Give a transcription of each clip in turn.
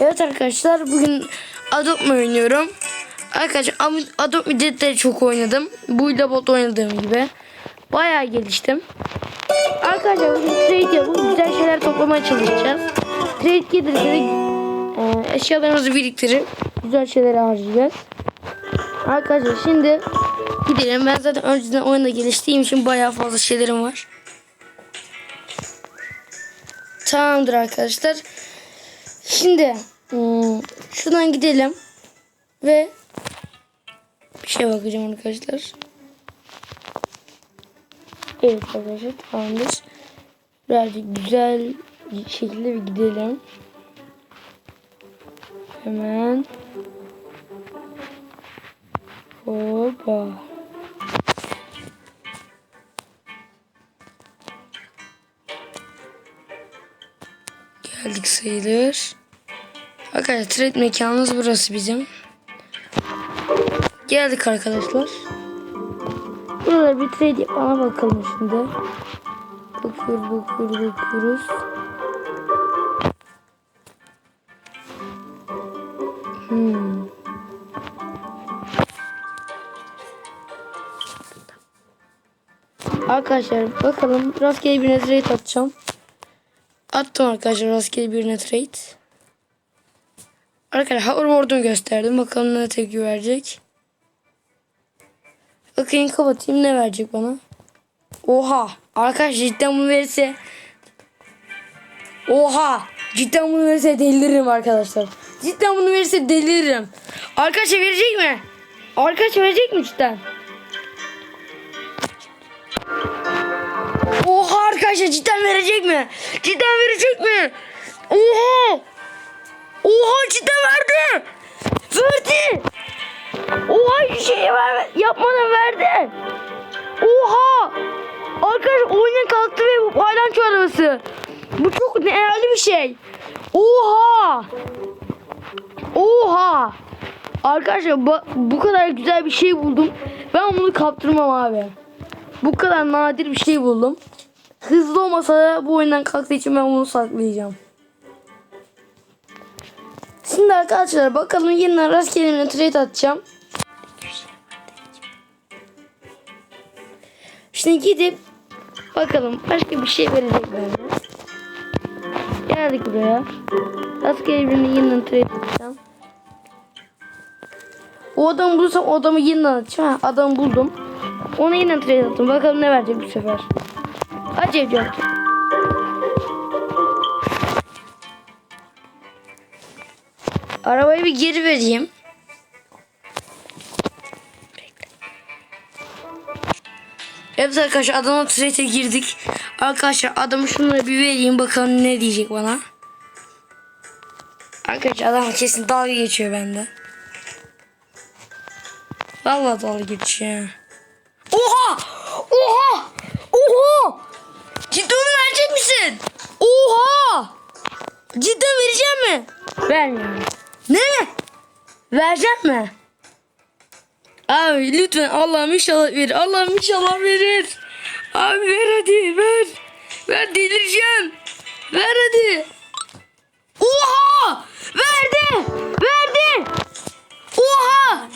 Evet arkadaşlar bugün Adopt mu oynuyorum? Arkadaşlar Adopt Me'de de çok oynadım. Bu bot oynadığım gibi. Bayağı geliştim. Arkadaşlar bugün trade yapıp güzel şeyler toplamaya çalışacağız. Trade gelirse e, eşyalarımızı biriktirip güzel şeylere harcayacağız. Arkadaşlar şimdi gidelim. Ben zaten önceden oyunda geliştiğim için bayağı fazla şeylerim var. Tamamdır arkadaşlar. Şimdi hmm, şuradan gidelim ve bir şey bakacağım arkadaşlar. Evet arkadaşlar tamamdır. Birazcık güzel bir şekilde bir gidelim. Hemen. Hoppa. Geldik sayılır. Arkadaşlar trade mekanımız burası bizim. Geldik arkadaşlar. Burada bir trade yapana bakalım şimdi. Bakıyoruz bakıyoruz bakıyoruz. Hmm. Arkadaşlar bakalım rastgele birine trade atacağım. Attım arkadaşlar rastgele birine trade. Arkadaşlar hoverboard'umu gösterdim. Bakalım ne tepki verecek. Bakayım kapatayım ne verecek bana. Oha. Arkadaşlar cidden bunu verirse. Oha. Cidden bunu verirse deliririm arkadaşlar. Cidden bunu verirse deliririm. Arkadaşlar verecek mi? Arkadaşlar verecek mi cidden? Oha arkadaşlar cidden verecek mi? Cidden verecek mi? Oha. Oha cidden verdi. Verdi. Oha hiçbir şey ver, yapmadan verdi. Oha. Arkadaşlar oyuna kalktı ve bu paylanço arabası. Bu çok değerli bir şey. Oha. Oha. Arkadaşlar bu, bu kadar güzel bir şey buldum. Ben bunu kaptırmam abi. Bu kadar nadir bir şey buldum. Hızlı olmasa da bu oyundan kalktığı için ben bunu saklayacağım. Şimdi arkadaşlar bakalım yeniden rastgele trade atacağım. Şimdi gidip bakalım başka bir şey verecek mi? Geldik buraya. Rastgele birini yeniden trade atacağım. O adamı bulursam o adamı yeniden atacağım. Ha, adamı buldum. Ona yeniden trade attım. Bakalım ne verecek bu sefer. Acayip yok. Arabayı bir geri vereyim. Evet arkadaşlar adama trade'e girdik. Arkadaşlar adamı şunları bir vereyim bakalım ne diyecek bana. Arkadaşlar adam kesin dalga geçiyor bende. Vallahi dalga geçiyor. Oha! Oha! Oha! Cidden onu verecek misin? Oha! Cidden vereceğim mi? Vermiyorum. Ne? Vereceğim mi? Abi lütfen Allah'ım inşallah verir. Allah'ım inşallah verir. Abi ver hadi ver. Ver delireceğim. Ver hadi. Oha! Verdi! Verdi! Oha!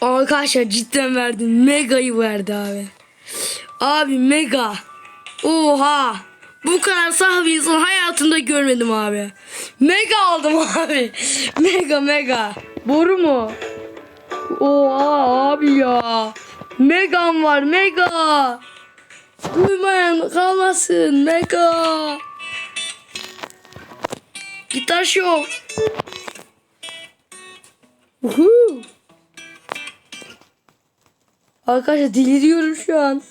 Arkadaşlar cidden verdi. Mega'yı verdi abi. Abi mega. Oha. Bu kadar saf bir insan hayatımda görmedim abi. Mega aldım abi. Mega mega. Boru mu? Oha abi ya. Megam var mega. Duymayan kalmasın mega. Gitar show. Uhu. Arkadaşlar deliriyorum şu an.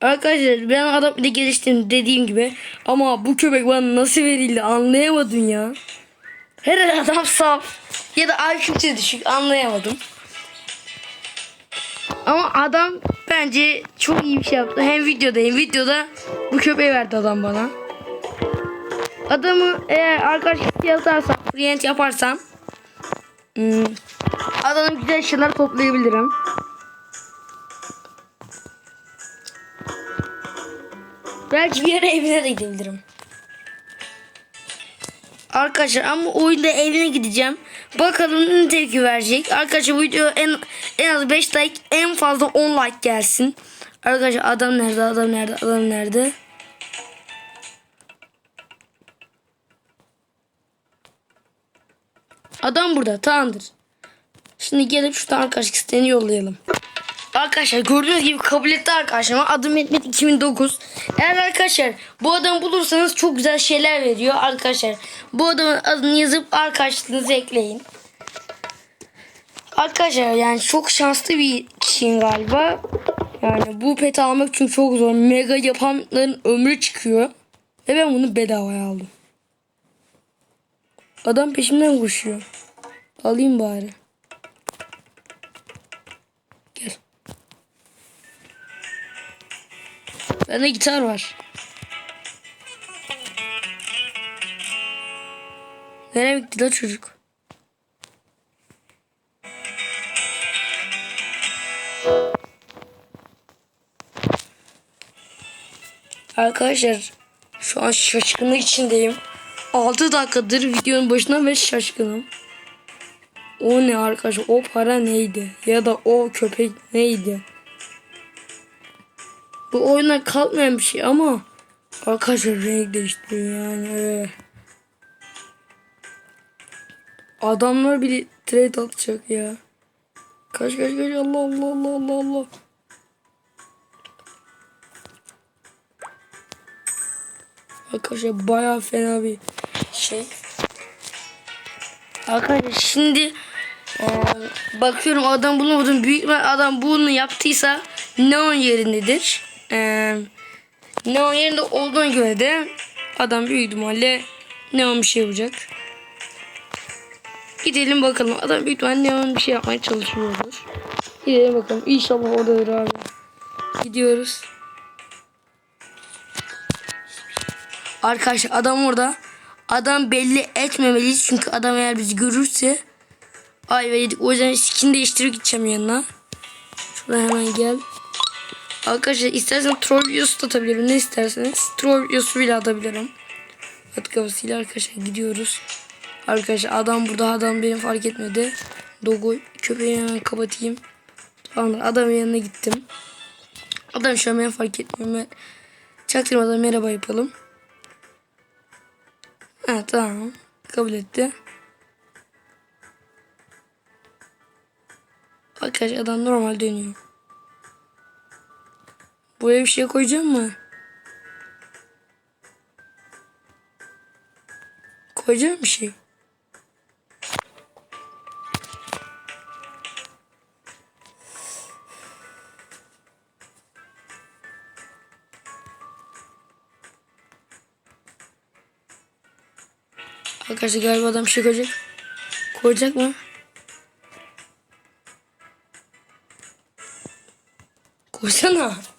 Arkadaşlar ben adam bir de geliştim dediğim gibi. Ama bu köpek bana nasıl verildi anlayamadım ya. Her adam saf ya da IQ'si düşük anlayamadım. Ama adam bence çok iyi bir şey yaptı. Hem videoda hem videoda bu köpeği verdi adam bana. Adamı eğer arkadaşlık yazarsam, friend yaparsam hmm, adamın güzel şeyler toplayabilirim. Belki bir ara evine de gidebilirim. Arkadaşlar ama oyunda evine gideceğim. Bakalım ne tepki verecek. Arkadaşlar bu video en, en az 5 like en fazla 10 like gelsin. Arkadaşlar adam nerede adam nerede adam nerede? Adam burada tamamdır. Şimdi gelip şuradan arkadaşlık isteğini yollayalım. Arkadaşlar gördüğünüz gibi kabul etti arkadaşlar. Adım Mehmet 2009. Eğer arkadaşlar bu adamı bulursanız çok güzel şeyler veriyor arkadaşlar. Bu adamın adını yazıp arkadaşlığınızı ekleyin. Arkadaşlar yani çok şanslı bir kişiyim galiba. Yani bu peti almak için çok zor. Mega yapanların ömrü çıkıyor. Ve ben bunu bedavaya aldım. Adam peşimden koşuyor. Alayım bari. Bende gitar var. Nereye gitti la çocuk? Arkadaşlar şu an şaşkınlık içindeyim. 6 dakikadır videonun başına ve şaşkınım. O ne arkadaşlar? O para neydi? Ya da o köpek neydi? Bu oyuna kalkmayan bir şey ama arkadaşlar renk değiştiriyor yani. Adamlar bile trade atacak ya. Kaç kaç kaç Allah Allah Allah Allah Allah. Arkadaşlar baya fena bir şey. Arkadaşlar şimdi bakıyorum adam bulamadım. Büyük adam bunu yaptıysa neon yerindedir. E, neon yerinde olduğuna göre de adam büyük ihtimalle neon bir şey yapacak. Gidelim bakalım. Adam büyük ihtimalle neon bir şey yapmaya çalışıyordur. Gidelim bakalım. İnşallah oradadır abi. Gidiyoruz. Arkadaşlar adam orada. Adam belli etmemeliyiz çünkü adam eğer bizi görürse ay yedik. O yüzden skin değiştirip gideceğim yanına. Şuradan hemen gel. Arkadaşlar istersen troll da atabilirim. Ne isterseniz. Troll videosu bile atabilirim. At kafasıyla arkadaşlar gidiyoruz. Arkadaşlar adam burada adam beni fark etmedi. Dogo köpeği hemen kapatayım. Tamamdır adamın yanına gittim. Adam şu an beni fark etmiyor. Ben çaktırmadan merhaba yapalım. Ha tamam. Kabul etti. Arkadaş adam normal dönüyor. Buraya bir şey koyacağım mı? Koyacağım bir şey. Arkadaşlar galiba adam bir şey koyacak. Koyacak mı? Koysana.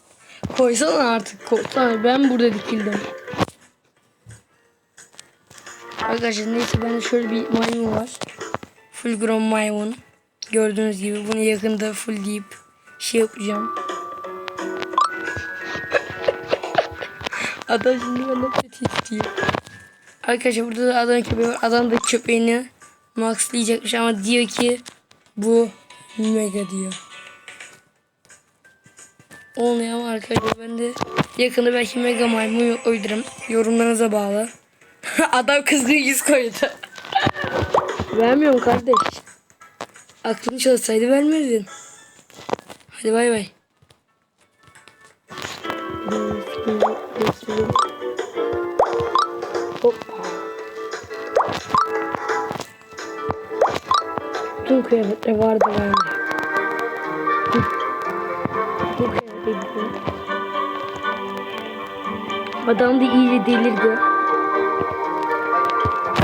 Koysana artık. Koysana. Ben burada dikildim. Arkadaşlar neyse bende şöyle bir maymun var. Full grown maymun. Gördüğünüz gibi bunu yakında full deyip şey yapacağım. Adam şimdi benden kötü istiyor. Arkadaşlar burada da adam köpeği var. Adam da köpeğini maxlayacakmış ama diyor ki bu mega diyor. Olmuyor ama arkadaşlar ben de yakında belki mega maymun öldürürüm. Yorumlarınıza bağlı. adam kızgın yüz koydu. Vermiyorum kardeş. Aklın çalışsaydı vermerdin. Hadi bay bay. Hoppa. Bütün kıyafetler vardı bende. Adam da iyice delirdi.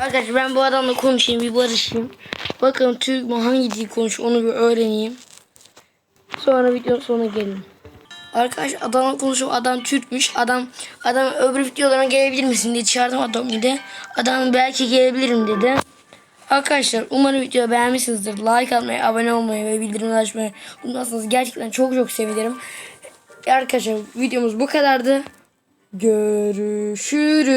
Arkadaşlar ben bu adamla konuşayım bir barışayım. Bakalım Türk mü hangi dil konuş onu bir öğreneyim. Sonra videonun sonuna gelin. Arkadaş adamla konuşup adam Türkmüş. Adam adam öbür videolarına gelebilir misin diye çağırdım adam dedi. Adam belki gelebilirim dedi. Arkadaşlar umarım videoyu beğenmişsinizdir. Like atmayı, abone olmayı ve bildirimleri açmayı unutmazsanız gerçekten çok çok sevinirim. Arkadaşlar videomuz bu kadardı. Görüşürüz.